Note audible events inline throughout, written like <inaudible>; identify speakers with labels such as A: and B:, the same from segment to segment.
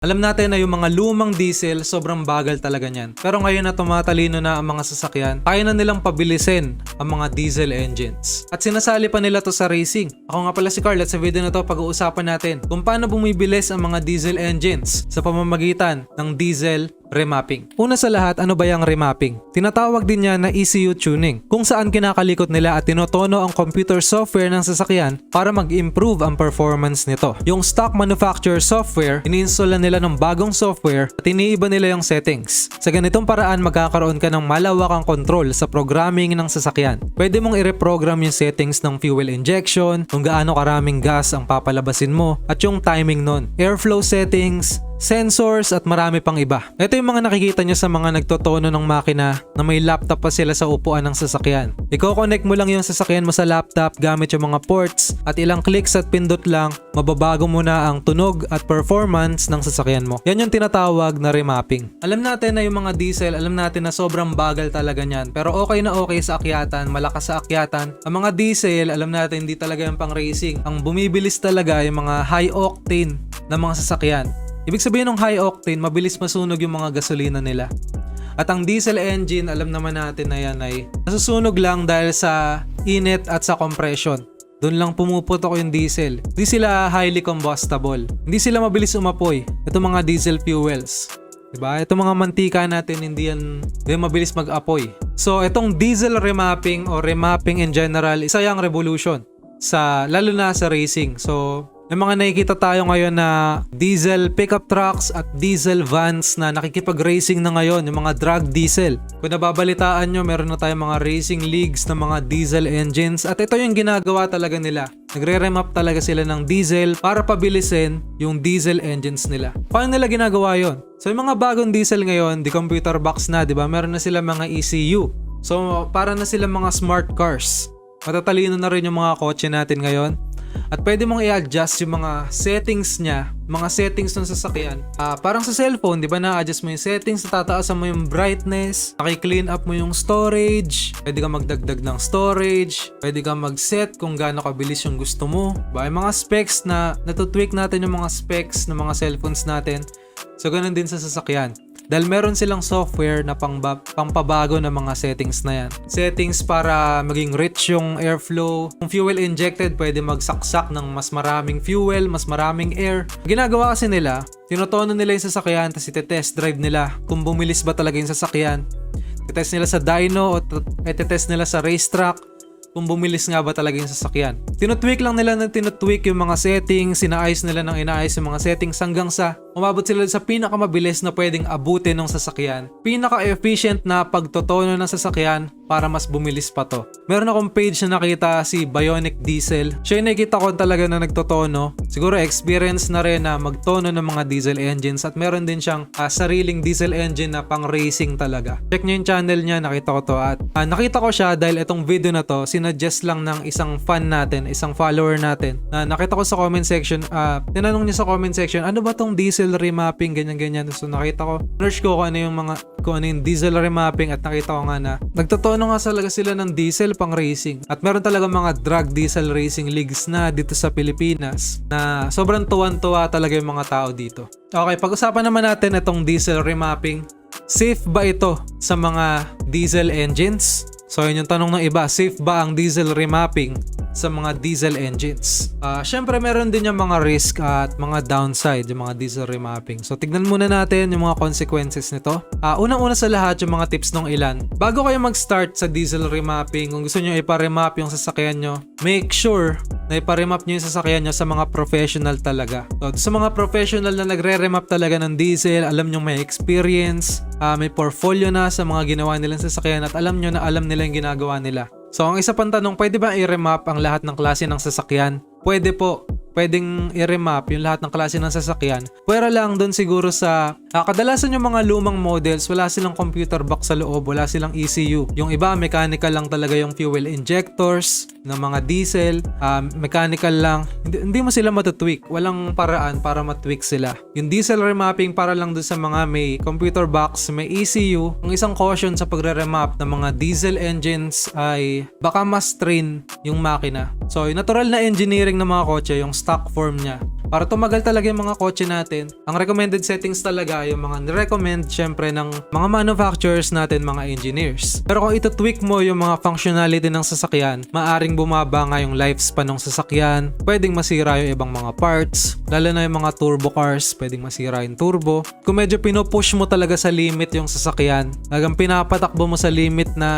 A: Alam natin na yung mga lumang diesel, sobrang bagal talaga niyan. Pero ngayon na tumatalino na ang mga sasakyan, kaya na nilang pabilisin ang mga diesel engines. At sinasali pa nila to sa racing. Ako nga pala si Carl at sa video na to pag-uusapan natin kung paano bumibilis ang mga diesel engines sa pamamagitan ng diesel remapping. Una sa lahat, ano ba yung remapping? Tinatawag din niya na ECU tuning, kung saan kinakalikot nila at tinotono ang computer software ng sasakyan para mag-improve ang performance nito. Yung stock manufacturer software, iniinstall nila ng bagong software at iniiba nila yung settings. Sa ganitong paraan, magkakaroon ka ng malawakang control sa programming ng sasakyan. Pwede mong i-reprogram yung settings ng fuel injection, kung gaano karaming gas ang papalabasin mo, at yung timing nun. Airflow settings, sensors at marami pang iba. Ito yung mga nakikita nyo sa mga nagtotono ng makina na may laptop pa sila sa upuan ng sasakyan. Iko-connect mo lang yung sasakyan mo sa laptop gamit yung mga ports at ilang clicks at pindot lang, mababago mo na ang tunog at performance ng sasakyan mo. Yan yung tinatawag na remapping. Alam natin na yung mga diesel, alam natin na sobrang bagal talaga niyan. Pero okay na okay sa akyatan, malakas sa akyatan. Ang mga diesel, alam natin hindi talaga yung pang racing. Ang bumibilis talaga yung mga high octane na mga sasakyan. Ibig sabihin ng high octane, mabilis masunog yung mga gasolina nila. At ang diesel engine, alam naman natin na yan ay nasusunog lang dahil sa init at sa compression. Doon lang pumuputok yung diesel. Hindi sila highly combustible. Hindi sila mabilis umapoy. Ito mga diesel fuels. Diba? Ito mga mantika natin, hindi yan, hindi mabilis mag-apoy. So, itong diesel remapping o remapping in general, isa yung revolution sa lalo na sa racing. So, may mga nakikita tayo ngayon na diesel pickup trucks at diesel vans na nakikipag-racing na ngayon, yung mga drag diesel. Kung nababalitaan nyo, meron na tayong mga racing leagues ng mga diesel engines at ito yung ginagawa talaga nila. Nagre-remap talaga sila ng diesel para pabilisin yung diesel engines nila. Paano nila ginagawa yon? So yung mga bagong diesel ngayon, di computer box na, di ba? Meron na sila mga ECU. So para na sila mga smart cars. Matatalino na rin yung mga kotse natin ngayon. At pwede mong i-adjust yung mga settings niya, mga settings ng sasakyan. Ah, parang sa cellphone, di ba na-adjust mo yung settings, natataasan mo yung brightness, naki-clean up mo yung storage, pwede ka magdagdag ng storage, pwede ka mag-set kung gaano kabilis yung gusto mo. Ba, yung mga specs na natutweak natin yung mga specs ng mga cellphones natin. So, ganun din sa sasakyan. Dahil meron silang software na pangba- pampabago ng mga settings na yan. Settings para maging rich yung airflow. Kung fuel injected, pwede magsaksak ng mas maraming fuel, mas maraming air. Ginagawa kasi nila, tinotono nila yung sasakyan, tapos iti-test drive nila kung bumilis ba talaga yung sasakyan. Titest nila sa dyno o test nila sa racetrack kung bumilis nga ba talaga yung sasakyan. Tinutweak lang nila na tinutweak yung mga settings, sinaayos nila ng inaayos yung mga settings hanggang sa umabot sila sa pinakamabilis na pwedeng abutin ng sasakyan. Pinaka-efficient na pagtotono ng sasakyan para mas bumilis pa to. Meron akong page na nakita si Bionic Diesel. Siya yung nakita ko talaga na nagtotono. Siguro experience na rin na magtono ng mga diesel engines at meron din siyang ah, sariling diesel engine na pang racing talaga. Check nyo yung channel niya, nakita ko to at ah, nakita ko siya dahil itong video na to sinuggest lang ng isang fan natin, isang follower natin na nakita ko sa comment section, ah, tinanong niya sa comment section, ano ba tong diesel remapping, ganyan-ganyan. So nakita ko, search ko kung ano yung mga, kung ano yung diesel remapping at nakita ko nga na nagtotono nga talaga sila ng diesel pang racing. At meron talaga mga drag diesel racing leagues na dito sa Pilipinas na sobrang tuwan-tuwa talaga yung mga tao dito. Okay, pag-usapan naman natin itong diesel remapping. Safe ba ito sa mga diesel engines? So yun yung tanong ng iba, safe ba ang diesel remapping sa mga diesel engines? Ah, Siyempre meron din yung mga risk at mga downside yung mga diesel remapping. So tignan muna natin yung mga consequences nito. Ah, Unang-una sa lahat yung mga tips ng ilan. Bago kayo mag-start sa diesel remapping, kung gusto nyo ipa-remap yung sasakyan nyo, make sure na ipa-remap nyo yung sasakyan nyo sa mga professional talaga. So, sa mga professional na nagre-remap talaga ng diesel, alam nyo may experience, ah, may portfolio na sa mga ginawa nilang sasakyan at alam nyo na alam nila yung ginagawa nila. So ang isa pang tanong, pwede ba i-remap ang lahat ng klase ng sasakyan? Pwede po. Pwedeng i-remap yung lahat ng klase ng sasakyan. Pwera lang doon siguro sa ah, kadalasan yung mga lumang models, wala silang computer box sa loob, wala silang ECU. Yung iba, mechanical lang talaga yung fuel injectors ng mga diesel, ah, mechanical lang. Hindi, hindi mo sila matutweak. Walang paraan para matweak sila. Yung diesel remapping para lang doon sa mga may computer box, may ECU. Ang isang caution sa pagre-remap ng mga diesel engines ay baka mas strain yung makina. So, yung natural na engineering ng mga kotse, yung stock form niya, Para tumagal talaga yung mga kotse natin, ang recommended settings talaga yung mga nirecommend syempre ng mga manufacturers natin, mga engineers. Pero kung ito-tweak mo yung mga functionality ng sasakyan, maaring bumaba nga yung lifespan ng sasakyan, pwedeng masira yung ibang mga parts, lalo na yung mga turbo cars, pwedeng masira yung turbo. Kung medyo pinupush mo talaga sa limit yung sasakyan, talagang pinapatakbo mo sa limit na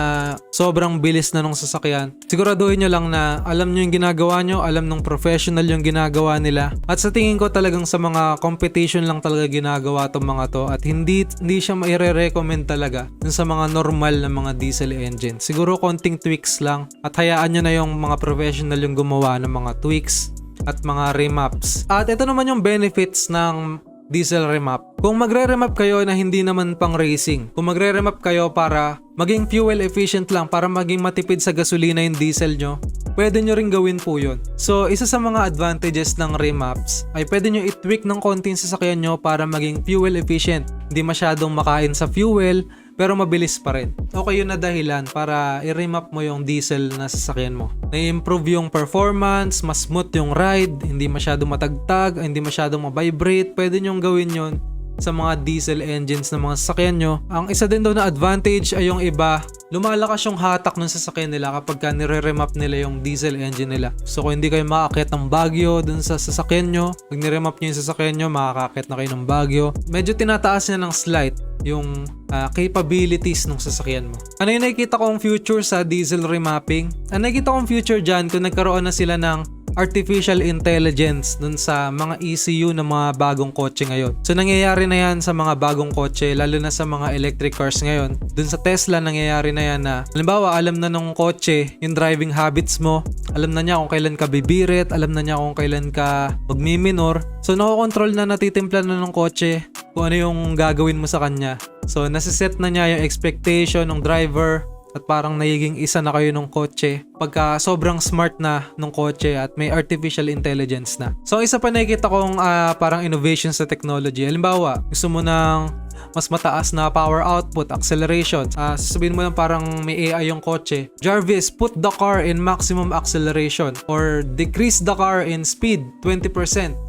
A: sobrang bilis na nung sasakyan, siguraduhin nyo lang na alam nyo yung ginagawa nyo, alam ng professional yung ginagawa nila. At sa tingin ko talagang sa mga competition lang talaga ginagawa tong mga to at hindi hindi siya maire-recommend talaga sa mga normal na mga diesel engine. Siguro konting tweaks lang at hayaan nyo na yung mga professional yung gumawa ng mga tweaks at mga remaps. At ito naman yung benefits ng diesel remap. Kung magre-remap kayo na hindi naman pang racing, kung magre-remap kayo para maging fuel efficient lang, para maging matipid sa gasolina yung diesel nyo, pwede nyo rin gawin po yun. So, isa sa mga advantages ng remaps ay pwede nyo i-tweak ng konti yung sasakyan nyo para maging fuel efficient. Hindi masyadong makain sa fuel, pero mabilis pa rin. Okay yun na dahilan para i-remap mo yung diesel na sasakyan mo. Na-improve yung performance, mas smooth yung ride, hindi masyadong matagtag, hindi masyadong ma-vibrate. Pwede nyong gawin yon sa mga diesel engines ng mga sasakyan nyo. Ang isa din daw na advantage ay yung iba, lumalakas yung hatak ng sasakyan nila kapag ka nire-remap nila yung diesel engine nila. So kung hindi kayo makakit ng bagyo dun sa sasakyan nyo, pag niremap nyo yung sasakyan nyo, makakakit na kayo ng bagyo. Medyo tinataas niya ng slight yung ah, capabilities ng sasakyan mo. Ano yung nakikita kong future sa diesel remapping? Ang nakikita kong future dyan kung nagkaroon na sila ng artificial intelligence dun sa mga ECU ng mga bagong kotse ngayon. So nangyayari na yan sa mga bagong kotse, lalo na sa mga electric cars ngayon. Dun sa Tesla nangyayari na yan na, halimbawa alam na nung kotse yung driving habits mo, alam na niya kung kailan ka bibirit, alam na niya kung kailan ka magmiminor. So nakokontrol na natitimpla na ng kotse kung ano yung gagawin mo sa kanya. So nasiset na niya yung expectation ng driver at parang nagiging isa na kayo ng kotse pagka sobrang smart na ng kotse at may artificial intelligence na. So isa pa nakikita kong ah, parang innovation sa technology. Halimbawa, gusto mo ng mas mataas na power output, acceleration. Ah, sasabihin mo lang parang may AI yung kotse. Jarvis, put the car in maximum acceleration or decrease the car in speed 20%,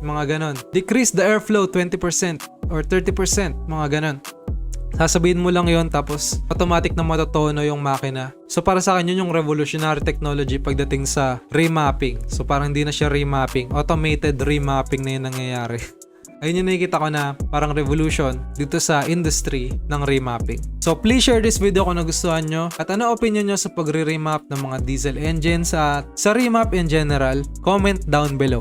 A: mga ganon. Decrease the airflow 20% or 30%, mga ganon. Sasabihin mo lang yon tapos automatic na matotono yung makina. So para sa akin yun yung revolutionary technology pagdating sa remapping. So parang hindi na siya remapping, automated remapping na yung nangyayari. <laughs> Ayun yung nakikita ko na parang revolution dito sa industry ng remapping. So please share this video kung nagustuhan nyo at ano opinion nyo sa pagre-remap ng mga diesel engines at sa remap in general, comment down below.